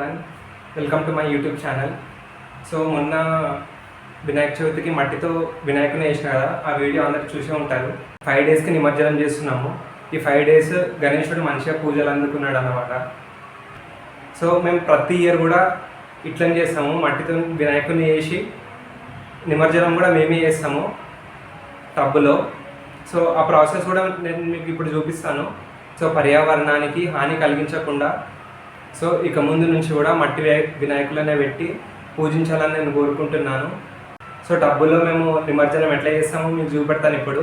One welcome to my YouTube channel so మొన్న వినాయక చవితికి మట్టితో వినాయకుని వేసిన కదా ఆ వీడియో అందరు చూసే ఉంటారు. ఫైవ్ డేస్కి నిమజ్జనం చేస్తున్నాము. ఈ ఫైవ్ డేస్ గణేశుడు మంచిగా పూజలు అందుకున్నాడు అన్నమాట. సో మేము ప్రతి ఇయర్ కూడా ఇట్లని చేస్తాము. మట్టితో వినాయకుని వేసి నిమజ్జనం కూడా మేమే చేస్తాము టబ్బులో సో ఆ ప్రాసెస్ కూడా నేను మీకు ఇప్పుడు చూపిస్తాను. సో పర్యావరణానికి హాని కలిగించకుండా సో ఇక ముందు నుంచి కూడా మట్టి వినాయకులనే పెట్టి పూజించాలని నేను కోరుకుంటున్నాను. సో డబ్బులో మేము నిమజ్జనం ఎట్లా చేస్తామో మీకు చూపెడతాను ఇప్పుడు.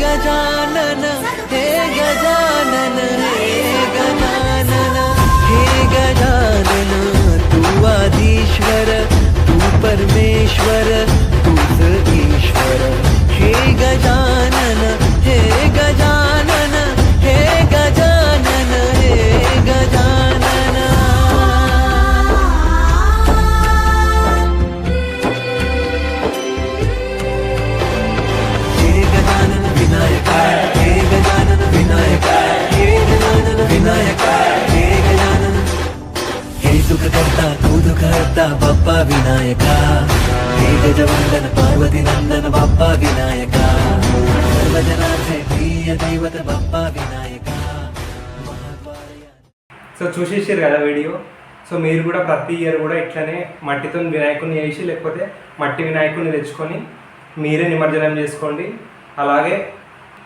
गजा వినాయక. వందన పార్వతి నందన బప్ప వినాయక. దైవత బప్ప వినాయక. సో చూసేసారు కదా వీడియో. సో మీరు కూడా ప్రతి ఇయర్ కూడా ఇట్లనే మట్టితో వినాయకుని చేసి లేకపోతే మట్టి వినాయకుని తెచ్చుకొని మీరే నిమజ్జనం చేసుకోండి. అలాగే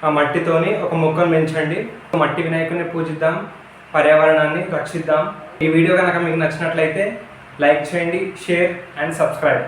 ఆ మట్టితోని ఒక మొక్కను పెంచండి. మట్టి వినాయకుని పూజిద్దాం పర్యావరణాన్ని రక్షిద్దాం. ఈ వీడియో కనుక మీకు నచ్చినట్లయితే లైక్ చేయండి షేర్ అండ్ సబ్స్క్రైబ్.